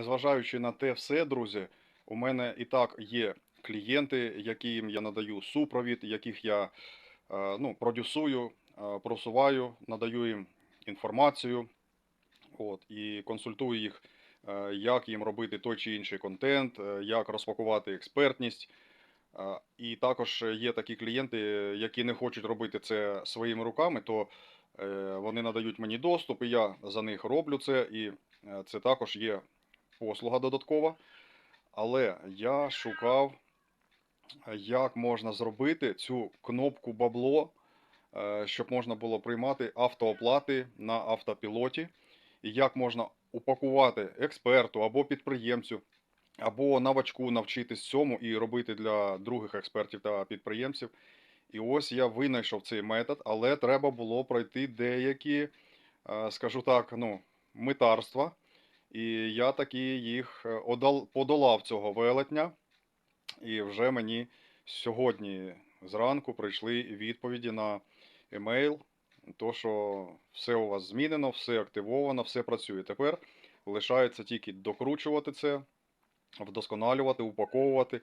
Незважаючи на те все, друзі, у мене і так є клієнти, яким я надаю супровід, яких я е, ну, продюсую, е, просуваю, надаю їм інформацію от, і консультую їх, е, як їм робити той чи інший контент, як розпакувати експертність. І також є такі клієнти, які не хочуть робити це своїми руками, то вони надають мені доступ, і я за них роблю це, і це також є послуга додаткова. Але я шукав, як можна зробити цю кнопку бабло, е, щоб можна було приймати автооплати на автопілоті, і як можна упакувати експерту або підприємцю, або новачку навчитись цьому і робити для других експертів та підприємців. І ось я винайшов цей метод, але треба було пройти деякі, е, скажу так, ну, митарства. І я таки їх е, подолав цього велетня. І вже мені сьогодні зранку прийшли відповіді на емейл, то що все у вас змінено, все активовано, все працює. Тепер лишається тільки докручувати це, вдосконалювати, упаковувати.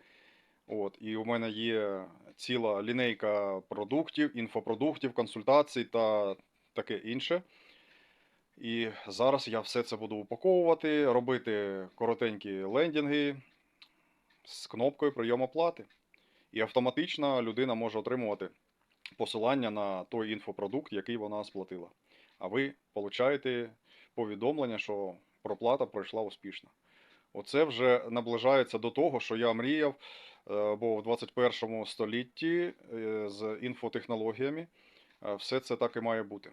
От, і у мене є ціла лінейка продуктів, інфопродуктів, консультацій та таке інше. І зараз я все це буду упаковувати, робити коротенькі лендінги з кнопкою прийом оплати. І автоматично людина може отримувати посилання на той інфопродукт, який вона сплатила. А ви получаєте повідомлення, що проплата пройшла успішно. Оце вже наближається до того, що я мріяв, е, бо в 21 столітті е, з інфотехнологіями е, все це так і має бути.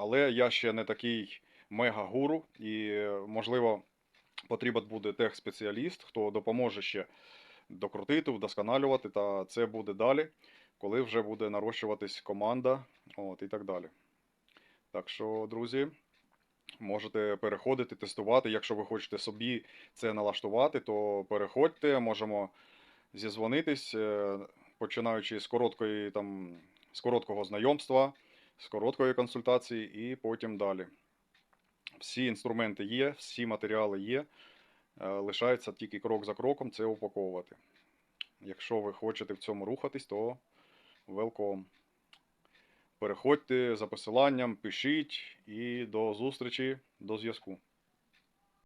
Але я ще не такий мега-гуру, і, е, можливо, потрібен буде техспеціаліст, хто допоможе ще докрутити, вдосконалювати, та це буде далі, коли вже буде нарощуватись команда от, і так далі. Так що, друзі, можете переходити, тестувати. Якщо ви хочете собі це налаштувати, то переходьте, можемо зізвонитись, е, починаючи з короткої там, з короткого знайомства, з короткої консультації і потім далі. Всі інструменти є, всі матеріали є. Е, Лишається тільки крок за кроком це упаковувати. Якщо ви хочете в цьому рухатись, то welcome. Переходьте за посиланням, пишіть і до зустрічі, до зв'язку.